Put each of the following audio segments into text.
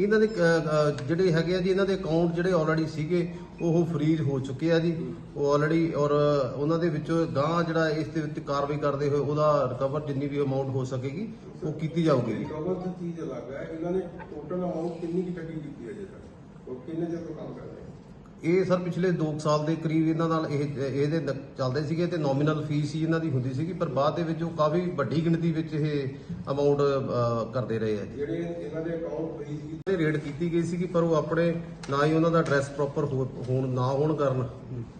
ਇਹਨਾਂ ਦੇ ਅ, ਅ, ਜਿਹੜੇ ਹੈਗੇ ਆ ਜੀ ਇਹਨਾਂ ਦੇ ਅਕਾਊਂਟ ਜਿਹੜੇ ਆਲਰੇਡੀ ਸੀਗੇ ਉਹ ਫਰੀਜ਼ ਹੋ ਚੁੱਕੇ ਆ ਜੀ। ਉਹ ਆਲਰੇਡੀ ਔਰ ਉਹਨਾਂ ਦੇ ਵਿੱਚੋਂ ਗਾਂ ਜਿਹੜਾ ਇਸ ਦੇ ਵਿੱਚ ਕਾਰਵਾਈ ਕਰਦੇ ਹੋਏ ਉਹਦਾ ਰਿਕਵਰ ਜਿੰਨੀ ਵੀ ਅਮਾਉਂਟ ਹੋ ਸਕੇਗੀ ਉਹ ਕੀਤੀ ਜਾਊਗੀ ਜੀ। ਰਿਕਵਰ ਦੀ ਚੀਜ਼ ਅਲੱਗ ਹੈ। ਇਹਨਾਂ ਨੇ ਟੋਟਲ ਅਮਾਉਂਟ ਕਿੰਨੀ ਕੀ ਠੱਗੀ ਕੀਤੀ ਹੈ ਜੇ ਤੱਕ? ਉਹ ਕਿੰਨੇ ਚਿਰ ਤੋਂ ਕੰਮ ਕਰ ਰਹੇ ਹੈ ਇਹ ਸਰ ਪਿਛਲੇ 2 ਸਾਲ ਦੇ ਕਰੀਬ ਇਹਨਾਂ ਨਾਲ ਇਹ ਇਹਦੇ ਨ- ਚੱਲਦੇ ਸੀਗੇ ਤੇ ਨੋਮੀਨਲ ਫੀਸ ਹੀ ਇਹਨਾਂ ਦੀ ਹੁੰਦੀ ਸੀਗੀ ਪਰ ਬਾਅਦ ਦੇ ਵਿੱਚ ਉਹ ਕਾਫੀ ਵੱਡੀ ਗਿਣਤੀ ਵਿੱਚ ਇਹ ਅਮਾਉਂਟ ਕਰਦੇ ਰਹੇ ਆ ਜੀ। ਜਿਹੜੇ ਇਹਨਾਂ ਦੇ ਅਕਾਊਂਟ ਫਰੀਜ਼ ਕੀਤੇ ਤੇ ਰੇਡ ਕੀਤੀ ਗਈ ਸੀਗੀ ਪਰ ਉਹ ਆਪਣੇ ਨਾ ਹੀ ਉਹਨਾਂ ਦਾ ਐਡਰੈਸ ਪ੍ਰੋਪਰ ਹੋਣ ਨਾ ਹੋਣ ਕਾਰਨ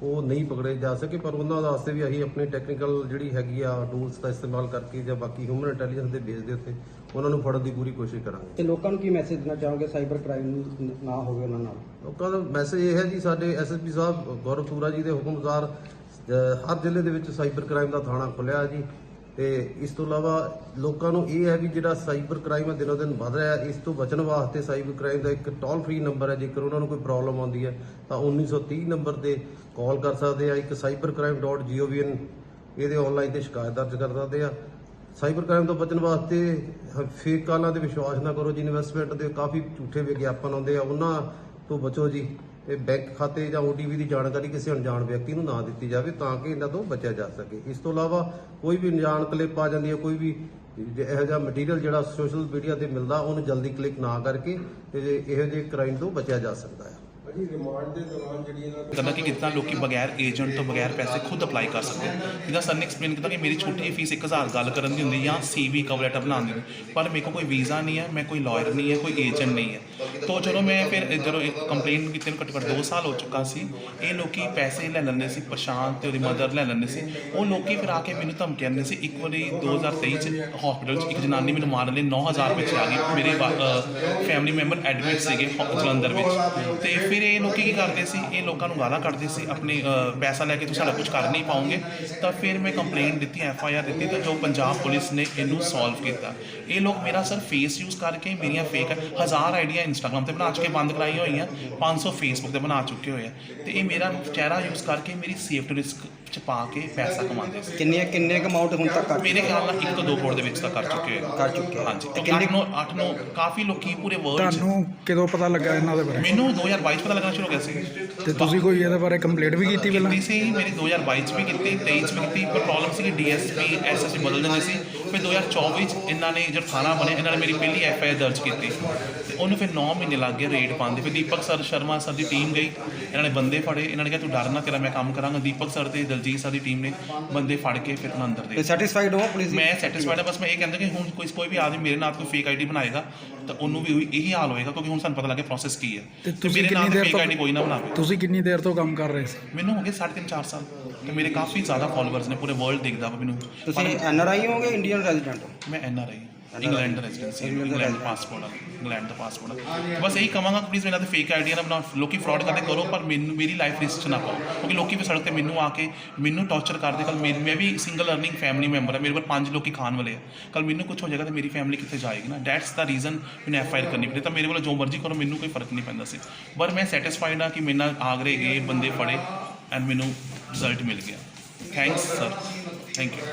ਉਹ ਨਹੀਂ ਪਕੜੇ ਜਾ ਸਕੇ ਪਰ ਉਹਨਾਂ ਵਾਸਤੇ ਵੀ ਅਸੀਂ ਆਪਣੀ ਟੈਕਨੀਕਲ ਜਿਹੜੀ ਹੈਗੀ ਆ ਟੂਲਸ ਦਾ ਇਸਤੇਮਾਲ ਕਰਕੇ ਜਾਂ ਬਾਕੀ ਹਿਊਮਨ ਇੰਟੈਲੀਜੈਂਸ ਦੇ ਬੇਸ ਦੇ ਉੱਤੇ ਉਹਨਾਂ ਨੂੰ ਫੜਨ ਦੀ ਪੂਰੀ ਕੋਸ਼ਿਸ਼ ਕਰਾਂਗੇ। ਤੇ ਲੋਕਾਂ ਨੂੰ ਕੀ ਮੈਸੇਜ ਦੇਣਾ ਚਾਹੋਗੇ? ਸਾਈਬਰ ਕ੍ਰਾਈਮ ਨਾ ਹੋਵੇ ਉਹਨਾਂ ਨਾਲ। ਲੋਕਾਂ ਦਾ ਮੈਸੇਜ ਇਹ ਹੈ ਜੀ ਸਾਡੇ ਐਸਐਸਪੀ ਸਾਹਿਬ ਗੌਰਵ ਸੂਰਾ ਜੀ ਦੇ ਹੁਕਮ ਅਨੁਸਾਰ ਹਰ ਜ਼ਿਲ੍ਹੇ ਦੇ ਵਿੱਚ ਸਾਈਬਰ ਕ੍ਰਾਈਮ ਦਾ ਥਾਣਾ ਖੁੱਲਿਆ ਜੀ। ਤੇ ਇਸ ਤੋਂ ਇਲਾਵਾ ਲੋਕਾਂ ਨੂੰ ਇਹ ਹੈ ਵੀ ਜਿਹੜਾ ਸਾਈਬਰ ਕ੍ਰਾਈਮ ਹੈ ਦਿਨੋ ਦਿਨ ਵੱਧ ਰਿਹਾ ਇਸ ਤੋਂ ਬਚਣ ਵਾਸਤੇ ਸਾਈਬਰ ਕ੍ਰਾਈਮ ਦਾ ਇੱਕ ਟੋਲ ਫ੍ਰੀ ਨੰਬਰ ਹੈ। ਜੇਕਰ ਉਹਨਾਂ ਨੂੰ ਕੋਈ ਪ੍ਰੋਬਲਮ ਆਉਂਦੀ ਹੈ ਤਾਂ 1930 ਨੰਬਰ ਤੇ ਕਾਲ ਕਰ ਸਕਦੇ ਆ। ਇੱਕ cybercrime.gov.in ਇਹਦੇ ਆਨਲਾਈਨ ਤੇ ਸ਼ਿਕਾਇਤ ਦਰਜ ਕਰ ਸਕਦੇ ਆ। ਸਾਈਬਰ ਕ੍ਰਾਈਮ ਤੋਂ ਬਚਣ ਵਾਸਤੇ ਫੇਕ ਕਾਲਾਂ ਤੇ ਵਿਸ਼ਵਾਸ ਨਾ ਕਰੋ ਜੀ ਇਨਵੈਸਟਮੈਂਟ ਦੇ ਕਾਫੀ ਝੂਠੇ ਵਿਗਿਆਪਨ ਆਉਂਦੇ ਆ, ਉਹਨਾਂ ਤੋਂ ਬਚੋ ਜੀ। ਇਹ ਬੈਂਕ ਖਾਤੇ ਜਾਂ OTP ਦੀ ਜਾਣਕਾਰੀ ਕਿਸੇ ਅਣਜਾਣ ਵਿਅਕਤੀ ਨੂੰ ਨਾ ਦਿੱਤੀ ਜਾਵੇ ਤਾਂ ਕਿ ਇਹਨਾਂ ਤੋਂ ਬਚਿਆ ਜਾ ਸਕੇ। ਇਸ ਤੋਂ ਇਲਾਵਾ ਕੋਈ ਵੀ ਅਣਜਾਣ ਕਲਿੱਪ ਆ ਜਾਂਦੀ ਹੈ, ਕੋਈ ਵੀ ਇਹੋ ਜਿਹਾ ਮਟੀਰੀਅਲ ਜਿਹੜਾ ਸੋਸ਼ਲ ਮੀਡੀਆ ਤੇ ਮਿਲਦਾ, ਉਹਨੂੰ ਜਲਦੀ ਕਲਿੱਕ ਨਾ ਕਰਕੇ ਤੇ ਇਹੋ ਜਿਹੇ ਕ੍ਰਾਈਮ ਤੋਂ ਬਚਿਆ ਜਾ ਸਕਦਾ ਹੈ। ਅਜੀ ਰਿਮਾਂਡ ਦੇ ਦੌਰਾਨ ਜਿਹੜੀ ਇਹਨਾਂ ਦੇ ਕਰਨਾ ਕਿ ਕਿਤਨਾ ਲੋਕੀ ਬਗੈਰ ਏਜੰਟ ਤੋਂ ਬਗੈਰ ਪੈਸੇ ਖੁਦ ਅਪਲਾਈ ਕਰ ਸਕਦੇ ਜਿੱਦਾਂ ਸਰ ਨੇ ਐਕਸਪਲੇਨ ਕੀਤਾ ਕਿ ਮੇਰੀ ਛੋਟੀ ਫੀਸ 1000 ਗੱਲ ਕਰਨ ਦੀ ਹੁੰਦੀ ਜਾਂ ਸੀਵੀ ਕਵਰ ਲੈਟਰ ਬਣਾਉਣ ਦੀ ਹੁੰਦੀ। ਪਰ ਮੇਰੇ ਕੋਲ ਕੋਈ ਵੀਜ਼ਾ ਨਹੀਂ ਹੈ ਮੈਂ ਕੋਈ ਲਾਇਰ ਨਹੀਂ ਹੈ ਕੋਈ ਏਜੰਟ ਨਹੀਂ ਹੈ। ਤੋਂ ਜਦੋਂ ਮੈਂ ਫਿਰ ਜਦੋਂ ਇੱਕ ਕੰਪਲੇਂਟ ਕੀਤੀ ਨੂੰ ਘੱਟੋ ਘੱਟ 2 ਸਾਲ ਹੋ ਚੁੱਕਾ ਸੀ। ਇਹ ਲੋਕੀ ਪੈਸੇ ਲੈ ਲੈਂਦੇ ਸੀ ਪ੍ਰਸ਼ਾਂਤ ਤੇ ਉਹਦੀ ਮਦਰ ਲੈ ਲੈਂਦੇ ਸੀ। ਉਹ ਲੋਕੀ ਫਿਰ ਆ ਕੇ ਮੈਨੂੰ ਧਮਕੀਆਂ ਦਿੰਦੇ ਸੀ ਇੱਕ ਵਾਰੀ 2023 ਚ ਹਸਪੀਟਲ ਚ ਇੱਕ ਜਨਾਨੀ ਮੈਨੂੰ ਮਾਰਨ ਲਈ 9000 ਵਿੱਚ ਆ ਗਈ। ਮੇਰੇ ਫੈਮਿਲੀ ਮੈਂਬਰ ਐਡਮਿਟ ਸੀਗੇ ਹੋ- ਜਲੰਧਰ ਵਿੱਚ। ਤੇ ਫਿਰ ਇਹ ਲੋਕੀ ਕੀ ਕਰਦੇ ਸੀ, ਇਹ ਲੋਕਾਂ ਨੂੰ ਗਾਲਾਂ ਕੱਢਦੇ ਸੀ, ਆਪਣੇ ਪੈਸਾ ਲੈ ਕੇ ਤੁਸੀਂ ਸਾਡਾ ਕੁਝ ਕਰ ਨਹੀਂ ਪਾਉਂਗੇ। ਤਾਂ ਫਿਰ ਮੈਂ ਕੰਪਲੇਂਟ ਦਿੱਤੀ ਐਫ ਆਈ ਆਰ ਦਿੱਤੀ, ਤਾਂ ਜੋ ਪੰਜਾਬ ਪੁਲਿਸ ਨੇ ਇਹਨੂੰ ਸੋਲਵ ਕੀਤਾ। ਇਹ ਲੋਕ ਮੇਰਾ ਸਰ ਫੇਸ ਯੂਜ਼ ਕਰਕੇ ਮੇਰੀਆਂ ਫੇਕ ਹਜ਼ਾਰ ਆਈਡੀਆਂ ਇੰਸਟਾਗ੍ਰam ਤੇ ਬਣਾ ਚੁੱਕੇ, ਬੰਦ ਕਰਾਈਆਂ ਹੋਈਆਂ 500 ਫੇਸਬੁੱਕ ਤੇ ਬਣਾ ਚੁੱਕੇ ਹੋਏ ਆ। ਤੇ ਇਹ ਮੇਰਾ ਚਿਹਰਾ ਯੂਜ਼ ਕਰਕੇ ਮੇਰੀ ਸੇਫਟੀ ਰਿਸਕ ਚ ਪਾ ਕੇ ਪੈਸਾ ਕਮਾਉਂਦੇ ਸੀ। ਕਿੰਨੇ ਕਿੰਨੇ ਅਮਾਉਂਟ ਹੁਣ ਤੱਕ ਕਰ ਮੇਰੇ ਖਿਆਲ ਨਾਲ 1 ਤੋਂ 2 ਕਰੋੜ ਦੇ ਵਿੱਚ ਤਾਂ ਕਰ ਚੁੱਕੇ ਹੋਏ ਕਰ ਚੁੱਕੇ ਆ। ਹਾਂਜੀ। ਤੇ ਕਿੰਨੇ- 8 ਨੂੰ 8 ਨੂੰ ਕਾਫੀ ਲੋਕੀ ਪੂਰੇ ਵਰਲਡ ਚ ਤੁਹਾਨੂੰ ਕਦੋਂ ਪਤਾ ਲੱਗਾ ਇਹਨਾਂ ਦੇ ਬਾਰੇ? ਮੈਨੂੰ 2022 ਚ ਪਤਾ ਲੱਗਣਾ ਸ਼ੁਰੂ ਹੋ ਗਿਆ ਸੀ। ਤੇ ਤੁਸੀਂ ਕੋਈ ਇਹਦੇ ਬਾਰੇ ਕੰਪਲੇਂਟ ਵੀ ਕੀਤੀ ਪਹਿਲਾਂ? ਕੀਤੀ ਸੀ ਮੇਰੀ 2022 ਚ ਵੀ ਕੀਤੀ 23 ਚ ਵੀ ਕੀਤੀ ਪਰ ਪ੍ਰੋਬਲਮ ਸੀ ਕਿ ਡੀਐਸਪੀ ਐਸਐਸਪੀ ਬਦਲ ਦਿੰਦੇ ਸੀ। ਫਿਰ 2024 ਚ ਇਹਨਾਂ ਨੇ ਜਦ ਥਾਣਾ ਬਣਿਆ ਇਹਨਾਂ ਨੇ ਮੇਰੀ ਪਹਿਲੀ ਐਫਆਈਆਰ ਦਰਜ ਕੀਤੀ। ਤੇ ਉਹਨੂੰ ਫਿਰ 9 ਮਹੀਨੇ ਲੱਗ ਗਏ ਰੇਡ ਪਾਉਂਦੇ ਫਿਰ ਦੀਪਕ ਸਰ ਸ਼ਰਮਾ ਸਰ ਦੀ ਟੀਮ ਗਈ ਇਹਨਾਂ ਨੇ ਬੰਦੇ ਫੜੇ। ਇਹਨਾਂ ਨੇ ਕਿਹਾ ਤੂੰ ਡਰ ਨਾ ਤੇਰਾ ਮੈਂ ਕੰਮ ਕਰਾਂਗਾ। ਦੀਪਕ ਸਰ ਤੇ ਦਲਜੀਤ ਸਰ ਦੀ ਟੀਮ ਨੇ ਬੰਦੇ ਫੜ ਕੇ ਫਿਰ ਉਹਨਾਂ ਅੰਦਰ ਦੇ ਤੇ ਸੈਟੀਸਫਾਈਡ ਹੋ ਪੁਲਿਸ ਮੈਂ ਸੈਟੀਸਫਾਈਡ ਹਾਂ ਬਸ ਮੈਂ ਇਹ ਕਹਿੰਦਾ ਕਿ ਹੁਣ ਕੋਈ ਕੋਈ ਵੀ ਆਦਮੀ ਮੇਰੇ ਨਾਲ ਕੋਈ ਫੇਕ ਆਈਡੀ ਬਣਾਏਗਾ ਤਾਂ ਉਹਨੂੰ ਵੀ ਉਹੀ- ਇਹੀ ਹਾਲ ਹੋਏਗਾ ਕਿਉਂਕਿ ਹੁਣ ਸਾਨੂੰ ਪਤਾ ਲੱਗਿਆ ਪ੍ਰੋਸੈਸ ਕੀ ਹੈ। ਤੇ ਤੁਸੀਂ ਮੇਰੇ ਨਾਲ ਕਿੰਨੀ ਦੇਰ ਫੇਕ ਤੋਂ ਆਈਡੀ ਕੋਈ ਨਾ ਬਣਾਵੇ। ਤੁਸੀਂ ਕਿੰਨੀ ਦੇਰ ਤੋਂ ਕੰਮ ਕਰ ਰਹੇ ਸੀ? ਮੈਨੂੰ ਹੋ ਗਏ 3.5 4 ਸਾਲ। ਤੇ ਮੇਰੇ ਕਾਫੀ ਜ਼ਿਆਦਾ ਫਾਲੋਅਰਸ ਨੇ ਪੂਰੇ ਵਰਲਡ ਦੇਖਦਾ ਵਾ ਮੈਨੂੰ। ਤੁਸੀਂ ਐਨ ਆਰ ਆਈ ਹੋਗੇ ਇੰਡੀਅਨ ਰੈਜ਼ੀਡੈਂਟ ਮੈਂ ਐਨ ਆਰ ਆਈ ਇੰਗਲੈਂਡ ਦਾ ਰੈਜ਼ੀਡੈਂਸੀ ਇੰਗਲੈਂਡ ਦਾ ਪਾਸਪੋਰਟ ਆ ਇੰਗਲੈਂਡ ਦਾ ਪਾਸਪੋਰਟ ਆ। ਬਸ ਇਹੀ ਕਹਾਂਗਾ ਪਲੀਜ਼ ਮੇਰਾ ਤੇ ਫੇਕ ਆਈਡੀਆ ਨਾ ਬਣਾਓ ਲੋਕੀ ਫਰਾਡ ਕਰਦੇ ਕਰੋ ਪਰ ਮੈਨੂੰ ਮੇਰੀ ਲਾਈਫ ਰਿਸਕ 'ਚ ਨਾ ਪਾਓ। ਕਿਉਂਕਿ ਲੋਕੀ ਵੀ ਸੜਕ ਤੇ ਮੈਨੂੰ ਆ ਕੇ ਮੈਨੂੰ ਟੌਰਚਰ ਕਰਦੇ ਕੱਲ ਮੈਂ ਵੀ ਸਿੰਗਲ ਅਰਨਿੰਗ ਫੈਮਿਲੀ ਮੈਂਬਰ ਆ ਮੇਰੇ ਕੋਲ ਪੰਜ ਲੋਕੀ ਖਾਣ ਵਾਲੇ ਆ। ਕੱਲ ਮੈਨੂੰ ਕੁਝ ਹੋ ਜਾਏਗਾ ਤਾਂ ਮੇਰੀ ਫੈਮਿਲੀ ਕਿੱਥੇ ਜਾਏਗੀ ਨਾ? ਦੈਟਸ ਦਾ ਰੀਜ਼ਨ ਮੈਨੂੰ ਐਫ ਆਈ ਕਰਨੀ ਪਈ। ਤਾਂ ਮੇਰੇ ਵੱਲੋਂ ਜੋ ਮਰਜ਼ੀ ਕਰੋ ਮੈਨੂੰ ਕੋਈ ਫ਼ਰਕ ਨਹੀਂ ਪੈਂਦਾ ਸੀ। ਪਰ ਮੈਂ ਸੈਟੀਸਫਾਈਡ ਆ ਕਿ ਮੇਰੇ ਨਾਲ ਆਗਰੇ ਇਹ ਬੰਦੇ ਫੜੇ ਐਂਡ ਮੈਨੂੰ ਰਿਜ਼ਲਟ ਮਿਲ ਗਿਆ। Thanks sir thank you